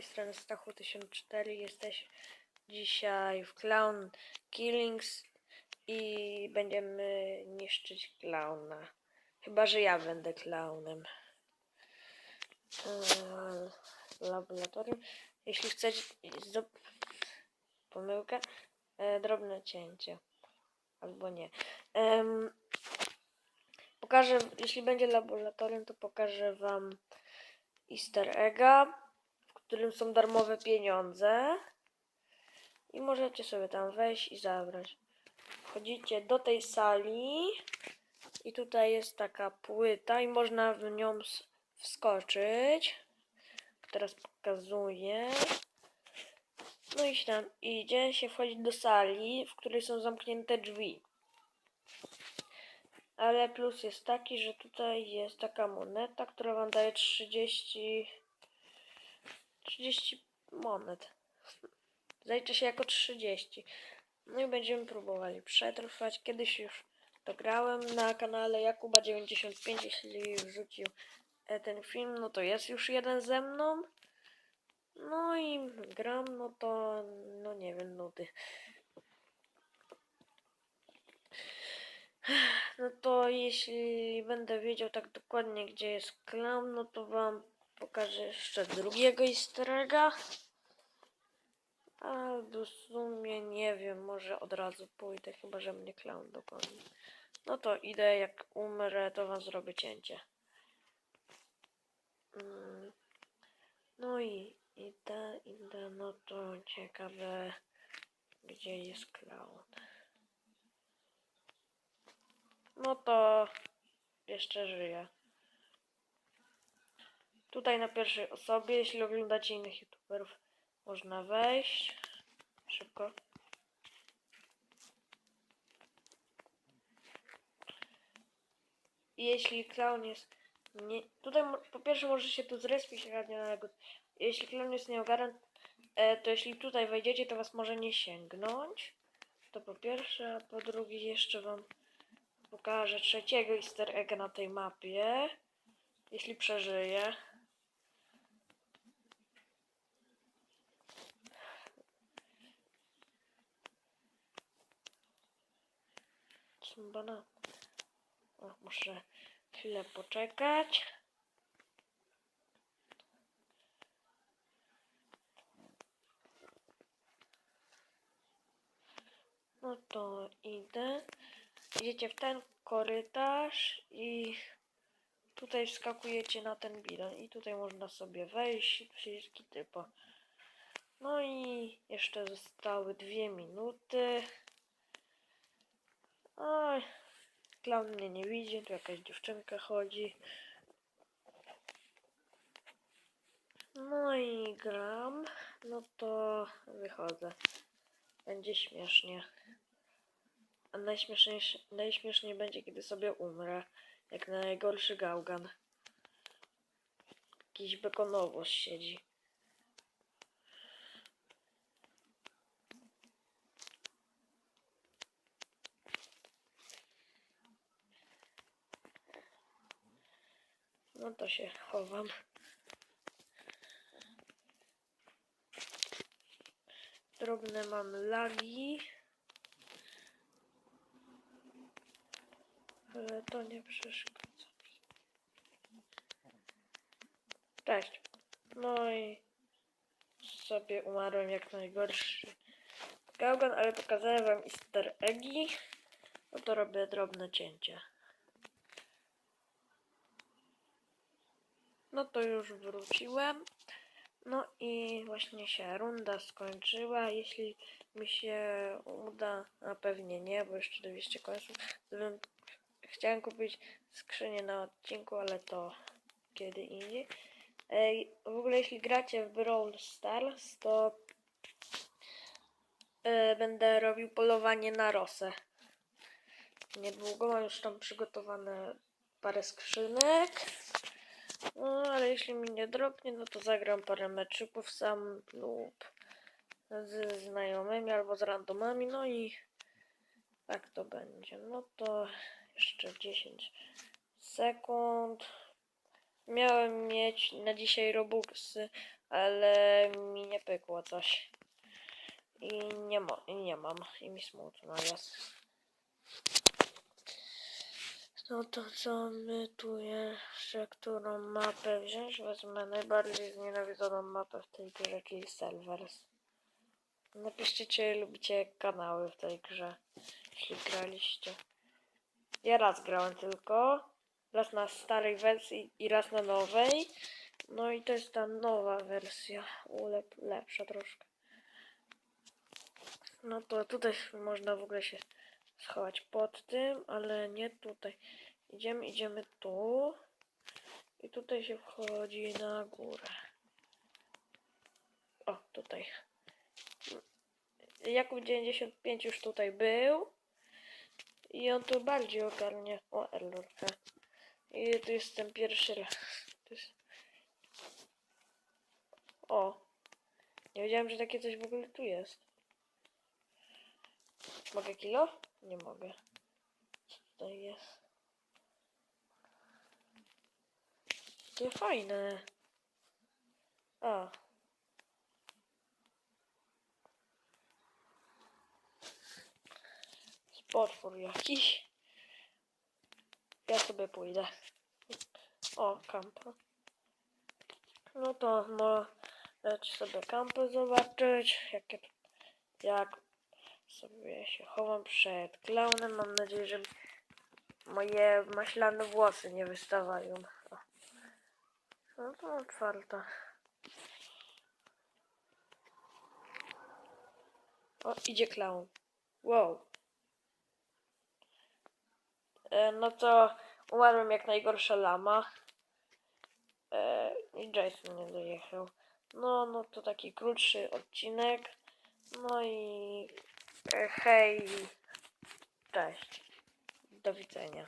tej strony Stachu 1004 jesteś dzisiaj w Clown Killings i będziemy niszczyć klauna. Chyba, że ja będę klaunem. Eee, laboratorium. Jeśli chcecie... Pomyłka. E, drobne cięcie. Albo nie. Em, pokażę, jeśli będzie laboratorium, to pokażę wam easter egga, którym są darmowe pieniądze. I możecie sobie tam wejść i zabrać. Wchodzicie do tej sali i tutaj jest taka płyta i można w nią wskoczyć. Teraz pokazuję. No i się tam idzie, się wchodzi do sali, w której są zamknięte drzwi. Ale plus jest taki, że tutaj jest taka moneta, która wam daje 30 30 monet. Zajdzie się jako 30. No i będziemy próbowali przetrwać. Kiedyś już to grałem na kanale Jakuba95, jeśli wrzucił e, ten film, no to jest już jeden ze mną. No i gram, no to, no nie wiem, nudy. No to jeśli będę wiedział tak dokładnie, gdzie jest clown, no to wam pokażę jeszcze drugiego easter egga. A w sumie nie wiem, może od razu pójdę, chyba że mnie clown dogoni. No to idę, jak umrę, to wam zrobię cięcie. Mm. No i idę, idę, no to ciekawe, gdzie jest clown. No to jeszcze żyję. Tutaj na pierwszej osobie, jeśli oglądacie innych youtuberów, można wejść. Szybko. Jeśli clown jest nie... Tutaj po pierwsze może się tu zrespić radionego. Jeśli clown jest nieogarant, e, to jeśli tutaj wejdziecie, to was może nie sięgnąć. To po pierwsze, a po drugie jeszcze wam pokażę trzeciego easter egga na tej mapie. Jeśli przeżyję. Banany. O, muszę chwilę poczekać. No to idę. Idziecie w ten korytarz i tutaj wskakujecie na ten bidon i tutaj można sobie wejść i przyciski typu. No i jeszcze zostały dwie minuty. Oj, Klaun mnie nie widzi, tu jakaś dziewczynka chodzi. No i gram, no to wychodzę. Będzie śmiesznie. A najśmieszniejsze, najśmieszniej będzie, kiedy sobie umrę. Jak najgorszy gałgan. Jakiś bekonowość siedzi. No to się chowam. Drobne mam lagi. Ale to nie przeszkadza mi. Cześć. No i sobie umarłem jak najgorszy gałgan, ale pokazałem wam easter eggi. No to robię drobne cięcie. No to już wróciłem. No i właśnie się runda skończyła. Jeśli mi się uda, a pewnie nie, bo jeszcze 200 końców, to bym chciałem kupić skrzynię na odcinku, ale to kiedy indziej. Ej, w ogóle jeśli gracie w Brawl Stars, to e, będę robił polowanie na rosę. Niedługo mam już tam przygotowane parę skrzynek. No, ale jeśli mi nie drobnie, no to zagram parę meczyków sam lub z znajomymi albo z randomami, no i tak to będzie. No to jeszcze 10 sekund. Miałem mieć na dzisiaj Robuxy, ale mi nie pykło coś. I nie, mo- i nie mam. I mi smutno jest. No to co my tu jeszcze, którą mapę wziąć? Wezmę najbardziej znienawidzoną mapę w tej grze, czyli Servers. Napiszcie, czy lubicie kanały w tej grze, jeśli graliście. Ja raz grałem tylko, raz na starej wersji i raz na nowej. No i to jest ta nowa wersja, lepsza troszkę. No to tutaj można w ogóle się schować pod tym, ale nie tutaj. Idziemy, idziemy tu. I tutaj się wchodzi na górę. O, tutaj. Jakub 95 już tutaj był. I on tu bardziej ogarnie. O, he. I tu jest ten pierwszy raz. Jest... O. Nie wiedziałem, że takie coś w ogóle tu jest. Mogę kilo? Nie mogę. Co tutaj jest? To fajne. A. Potwór jakiś. Ja sobie pójdę. O, kampa. No to możecie sobie kampę zobaczyć. Jakie, jak sobie się chowam przed klaunem. Mam nadzieję, że moje maślane włosy nie wystawają. No to otwarta. O, idzie klaun. Wow. E, no to umarłem jak najgorsza lama. E, I Jason nie dojechał. No, no to taki krótszy odcinek. No i hej. Cześć. Do widzenia.